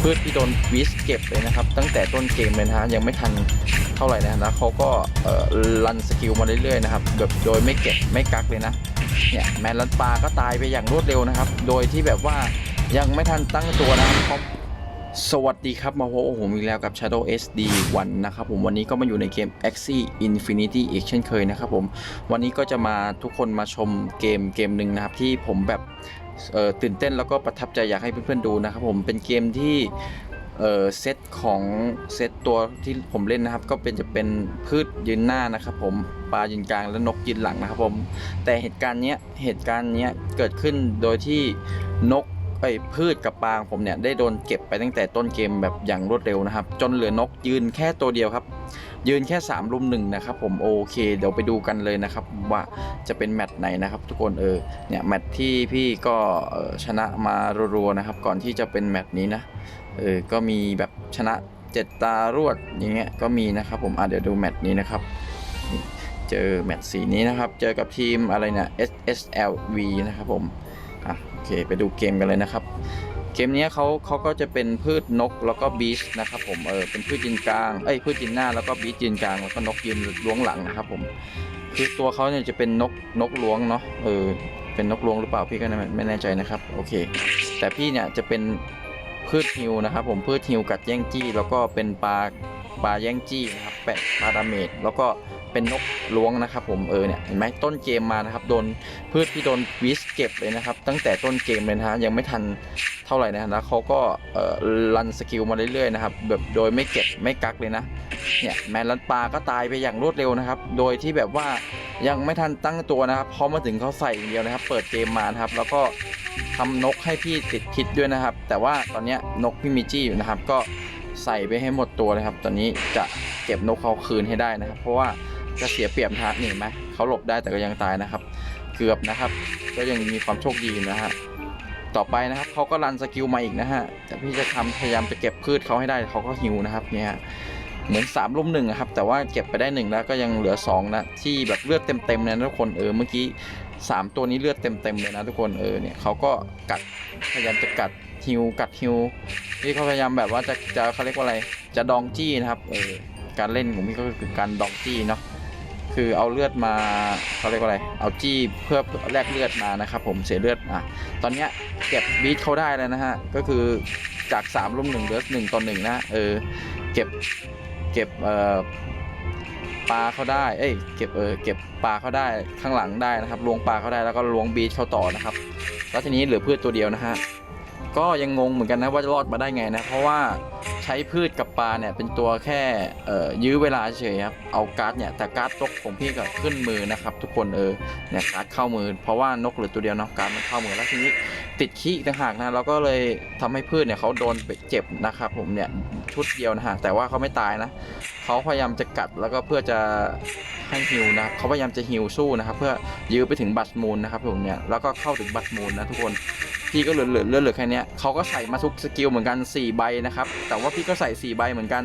พืชที่โดนวิสเก็บเลยนะครับ ตั้งแต่ต้นเกมเลยนะฮะยังไม่ทันเท่าไหร่นะแล้วเขาก็รันสกิลมาเรื่อยๆนะครับแบบโดยไม่เก็บไม่กักเลยนะเนี่ยแมนลันปลาก็ตายไปอย่างรวดเร็วนะครับ โดยที่แบบว่ายังไม่ทันตั้งตัวนะครับสวัสดีครับ มาพบกับผมอีกแล้วกับ Shadow SD 1นะครับผมวันนี้ก็มาอยู่ในเกม Axie Infinity อีกเช่นเคยนะครับผมวันนี้ก็จะมาทุกคนมาชมเกมเกมหนึ่งนะครับที่ผมแบบ ตื่นเต้นแล้วก็ประทับใจอยากให้เพื่อนๆดูนะครับผมเป็นเกมที่เซตของเซตตัวที่ผมเล่นนะครับ ก็เป็นจะเป็นพืชยืนหน้านะครับ ผมปลายืนกลางและนกยืนหลังนะครับผมแต่เหตุการณ์เนี้ยเหตุการณ์เนี้ยเกิดขึ้นโดยที่นก ไอ้พืชกับปางผมเนี่ยได้โดนเก็บไปตั้งแต่ต้นเกมแบบอย่างรวดเร็วนะครับ จนเหลือนกยืนแค่ตัวเดียวครับ ยืนแค่3รุมหนึ่งนะครับผมโอเค เดี๋ยวไปดูกันเลยนะครับว่าจะเป็นแมตช์ไหนนะครับทุกคนเออเนี่ยแมตช์ที่พี่ก็ชนะมารัวๆนะครับ ก่อนที่จะเป็นแมตช์นี้นะเออก็มีแบบชนะเจ็ดตารวดอย่างเงี้ยก็มีนะครับผมอะเดี๋ยวดูแมตช์นี้นะครับเจอแมตช์สีนี้นะครับ เจอกับทีมอะไรเนี่ย SSLV นะครับผม เคไปดูเกมกันเลยนะครับ เกมเนี้ยเขาเขาก็จะเป็นพืชนกแล้วก็บีชนะครับผมเออเป็นพืชยืนกลางเอ้ยพืชยืนหน้าแล้วก็บีชยืนกลางแล้วก็นกยืนล้วงหลังนะครับผมคือตัวเขาเนี่ยจะเป็นนกนกล้วงเนาะเออเป็นนกล้วงหรือเปล่าพี่ก็ไม่ไม่แน่ใจนะครับโอเค แต่พี่เนี่ยจะเป็นพืชฮิวนะครับผมพืชฮิวกัดแย่งจี้แล้วก็เป็นปลาปลาแย่งจี้นะครับแปะปาดาเมจแล้วก็เป็นนกล้วงนะครับ ผมเออเนี่ยเห็นไหมต้นเกมมานะครับโดนพืชที่โดนวิสเก็บเลยนะครับ ตั้งแต่ต้นเกมเลยนะฮะยังไม่ทันเท่าไหร่นะแล้วเขาก็รันสกิลมาเรื่อยๆนะครับแบบโดยไม่เก็บไม่กักเลยนะเนี่ยแมนลันปลาก็ตายไปอย่างรวดเร็วนะครับ โดยที่แบบว่ายังไม่ทันตั้งตัวนะครับพอมาถึงเขาใส่อย่างเดียวนะครับ เปิดเกมมานะครับ แล้วก็ทำนกให้พี่ติดคิดด้วยนะครับ แต่ว่าตอนนี้นกพี่มิจี้อยู่นะครับ ก็ใส่ไปให้หมดตัวเลยครับ ตอนนี้จะ ก็บนกเขาคืนให้ได้นะครับ เพราะว่าจะเสียเปรียบทางนี่เห็นไหมเขาหลบได้แต่ก็ยังตายนะครับ เกือบนะครับ ก็ยังมีความโชคดีนะฮะต่อไปนะครับเขาก็รันสกิลมาอีกนะฮะแต่พี่จะทำพยายามจะเก็บพืชเขาให้ได้เขาก็หิวนะครับเนี่ยเหมือน3ลุมหนึ่งอะครับแต่ว่าเก็บไปได้หนึ่งแล้วก็ยังเหลือ2นะที่แบบเลือดเต็มๆเลยนะทุกคนเออเมื่อกี้ 3 ตัวนี้เลือดเต็มๆเลยนะทุกคนเออเนี่ยเขาก็กัดพยายามจะกัดฮิวกัดฮิวพี่เขาพยายามแบบว่าจะจะเขาเรียกว่าอะไรจะดองจี้นะครับเออ การเล่นของพี่ก็คือการดองจี้เนาะคือเอาเลือดมาเขาเรียกว่าอะไร เอาจี้เพื่อแลกเลือดมานะครับผมเสียเลือดอะตอนเนี้ยเก็บบีทเขาได้แล้วนะฮะก็คือจาก3รุ่มหนึ่งเหลือหนึ่งต่อหนึ่งนะเออเก็บเก็บเอ่อปลาเขาได้เอ้ยเก็บเออเก็บปลาเขาได้ข้างหลังได้นะครับลวงปลาเขาได้แล้วก็ลวงบีทเขาต่อนะครับแล้วทีนี้เหลือพืชตัวเดียวนะฮะก็ยังงงเหมือนกันนะว่าจะรอดมาได้ไงนะเพราะว่า ช้พืชกับปลาเนี่ยเป็นตัวแค่ยื้อเวลาเฉยครับเอาการ์ดเนี่ยแต่การ์ดตกของพี่ก็ขึ้นมือนะครับ ทุกคนเออเนี่ยการ์ดเข้ามือ เพราะว่านกเหลือตัวเดียวเนาะการ์ดมันเข้ามือแล้วทีนี้ติดขี้อีกต่างหากนะเราก็เลยทำให้พืชเนี่ยเขาโดนเจ็บนะครับผมเนี่ยชุดเดียวนะฮะแต่ว่าเขาไม่ตายนะเขาพยายามจะกัดแล้วก็เพื่อจะให้ฮิวนะเขาพยายามจะฮิวสู้นะครับเพื่อยื้อไปถึงบัตมูลนะครับผมเนี่ยแล้วก็เข้าถึงบัตมูลนะทุกคน พี่ก็เหลือเหลือเหลือเหลือแค่นี้เขาก็ใส่มาทุกสกิลเหมือนกัน 4 ใบนะครับ แต่ว่าพี่ก็ใส่ 4 ใบเหมือนกัน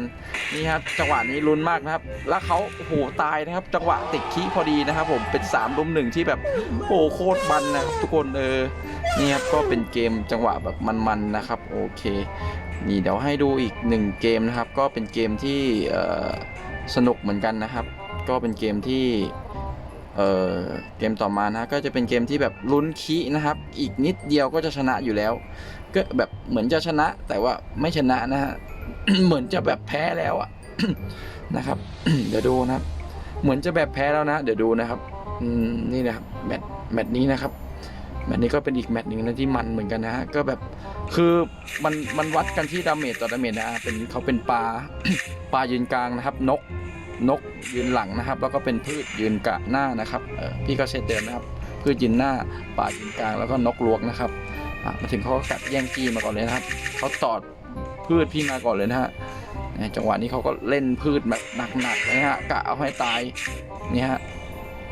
นี่ครับจังหวะนี้ลุ้นมากนะครับ แล้วเขาโอ้โหตายนะครับ จังหวะติดขี้พอดีนะครับผมเป็น3รุมหนึ่งที่แบบโอ้โหโคตรมันนะครับทุกคนเออนี่ครับก็เป็นเกมจังหวะแบบมันๆนะครับโอเค นี่เดี๋ยวให้ดูอีกหนึ่งเกมนะครับ ก็เป็นเกมที่สนุกเหมือนกันนะครับ ก็เป็นเกมที่ เอ่อเกมต่อมานะก็จะเป็นเกมที่แบบลุ้นคีนะครับ อีกนิดเดียวก็จะชนะอยู่แล้ว ก็แบบเหมือนจะชนะแต่ว่าไม่ชนะนะฮะเหมือนจะแบบแพ้แล้วอะนะครับ เดี๋ยวดูนะครับ เหมือนจะแบบแพ้แล้วนะ เดี๋ยวดูนะครับนี่นะครับแมตช์แมตช์นี้นะครับแมตช์นี้ก็เป็นอีกแมตช์หนึ่งนะที่มันเหมือนกันนะฮะก็แบบคือมันมันวัดกันที่ดาเมจต่อดาเมจนะเป็นเขาเป็นปลาปลายืนกลางนะครับ นก นกยืนหลังนะครับ แล้วก็เป็นพืชยืนกะหน้านะครับพี่ก็เซตเดิมนะครับ พืชยืนหน้าป่ายืนกลางแล้วก็นกลวกนะครับมาถึงเขาก็กัดแย่งกี้มาก่อนเลยนะครับเขาตอดพืชพี่มาก่อนเลยนะฮะจังหวะนี้เขาก็เล่นพืชแบบหนักๆเลยฮะกะเอาให้ตายนี่ฮะ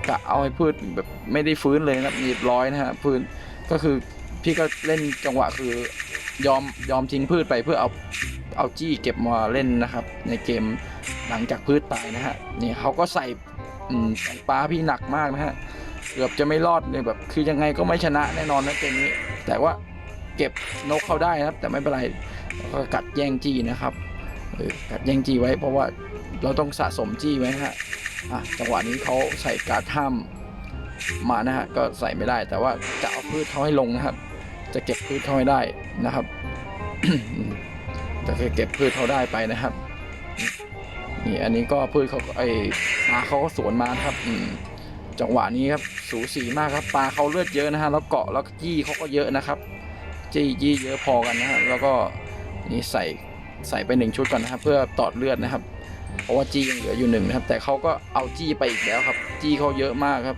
กะเอาให้พืชแบบไม่ได้ฟื้นเลยนะครับเรีบร้อยนะฮะพืชก็คือพี่ก็เล่นจังหวะคือยอมยอมทิ้งพืชไปเพื่อเอาเอาจี้เก็บมาเล่นนะครับ ในเกม หลังจากพืชตายนะฮะนี่เขาก็ใส่ใส่ปลาพี่หนักมากนะฮะเกือบจะไม่รอดเลยแบบคือยังไงก็ไม่ชนะแน่นอนนะเกมนี้ แต่ว่าเก็บนกเขาได้นะครับ แต่ไม่เป็นไรก็กัดแย่งจี้นะครับกัดแย่งจี้ไว้เพราะว่าเราต้องสะสมจี้ไว้นะฮะอะจังหวะนี้เขาใส่การ์ดห้ามมานะฮะก็ใส่ไม่ได้ แต่ว่าจะเอาพืชเขาให้ลงนะครับ จะเก็บพืชเขาให้ได้นะครับจะเก็บพืชเขาได้ไปนะครับ นี่อันนี้ก็พืชเขาไอ้ปลาเขาก็สวนมาครับอืมจังหวะนี้ครับสูสีมากครับปลาเขาเลือดเยอะนะฮะแล้วเกาะแล้วจี้เขาก็เยอะนะครับ จี้จี้เยอะพอกันนะฮะแล้วก็นี่ใส่ใส่ไปหนึ่งชุดก่อนนะครับเพื่อตอดเลือดนะครับ เพราะว่าจี้ยังเหลืออยู่หนึ่งนะครับ แต่เขาก็เอาจี้ไปอีกแล้วครับ จี้เขาเยอะมากครับ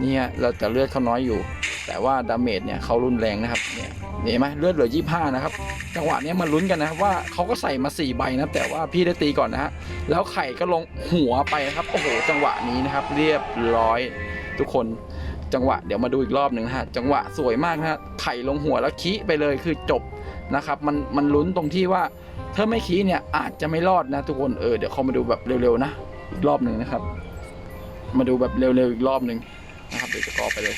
เนี่ยแล้วแต่เลือดเขาน้อยอยู่ แต่ว่าดาเมจเนี่ยเขารุนแรงนะครับเนี่ยเห็นไหมเลือดเหลือยี่ห้านะครับ จังหวะนี้มันลุ้นกันนะครับว่าเขาก็ใส่มา 4 ใบนะ แต่ว่าพี่ได้ตีก่อนนะฮะแล้วไข่ก็ลงหัวไปนะครับโอ้โหจังหวะนี้นะครับ เรียบร้อยทุกคนจังหวะเดี๋ยวมาดูอีกรอบหนึ่งนะฮะจังหวะสวยมากนะฮะไข่ลงหัวแล้วขี้ไปเลยคือจบนะครับ มันมันลุ้นตรงที่ว่าถ้าไม่ขี้เนี่ยอาจจะไม่รอดนะ ทุกคนเออเดี๋ยวเขามาดูแบบเร็วๆนะอีกรอบหนึ่งนะครับ มาดูแบบเร็วๆอีกรอบหนึ่งนะครับเดี๋ยวจะกอไปเลย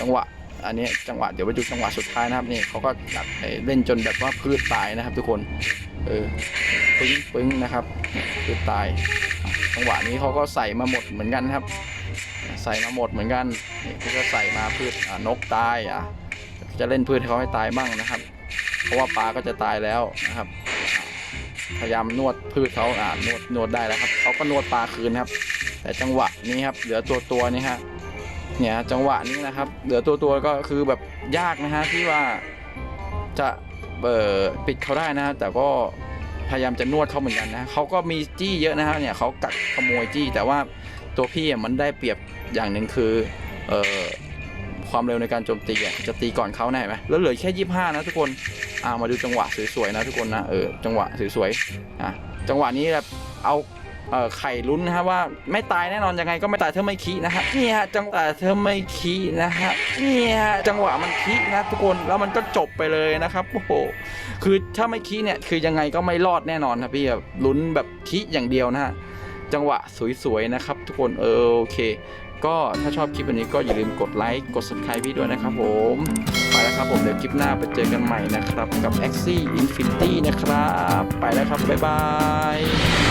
จังหวะอันนี้จังหวะเดี๋ยวไปดูจังหวะสุดท้ายนะครับนี่เขาก็จัดให้เล่นจนแบบว่าพืชตายนะครับ ทุกคนเออปึ้งปึ้งนะครับพืชตาย จังหวะนี้เขาก็ใส่มาหมดเหมือนกันครับ ใส่มาหมดเหมือนกันนี่เขาก็ใส่มาพืชนกตายอะจะเล่นพืชให้เขาให้ตายบ้างนะครับ เพราะว่าปลาก็จะตายแล้วนะครับ พยายามนวดพืชเขาอ่านวดนวดได้แล้วครับเขาก็นวดปลาคืนครับ แต่จังหวะนี้ครับเหลือตัวตัวนี่ฮะ เนี่ยจังหวะนี้นะครับ เหลือตัวตัวๆก็คือแบบยากนะฮะที่ว่าจะเอ่อปิดเขาได้นะแต่ก็พยายามจะนวดเขาเหมือนกันนะเขาก็มีจี้เยอะนะฮะเนี่ยเขากัดขโมยจี้ แต่ว่าตัวพี่มันได้เปรียบอย่างหนึ่งคือเอ่อความเร็วในการโจมตีอะจะตีก่อนเขาแน่ไหมแล้วเหลือแค่ยี่ห้านะทุกคนอ่ามาดูจังหวะสวยๆนะทุกคนนะเออจังหวะสวยๆอะจังหวะนี้แบบเอา เอ่อไข่ลุ้นนะฮะว่าไม่ตายแน่นอนยังไงก็ไม่ตายเธอไม่คีนะฮะนี่ฮะจังหวะเธอไม่คีนะฮะนี่ฮะจังหวะมันคีนะทุกคนแล้วมันก็จบไปเลยนะครับโอ้โหคือถ้าไม่คีเนี่ยคือยังไงก็ไม่รอดแน่นอนครับพี่แบบลุ้นแบบคีอย่างเดียวนะฮะจังหวะสวยๆนะครับทุกคนเออโอเค ก็ถ้าชอบคลิปวันนี้ก็อย่าลืมกดไลค์กด subscribe พี่ด้วยนะครับผมไปแล้วครับผมเดี๋ยวคลิปหน้าไปเจอกันใหม่นะครับกับ Axie Infinity นะครับ ไปแล้วครับบ๊ายบาย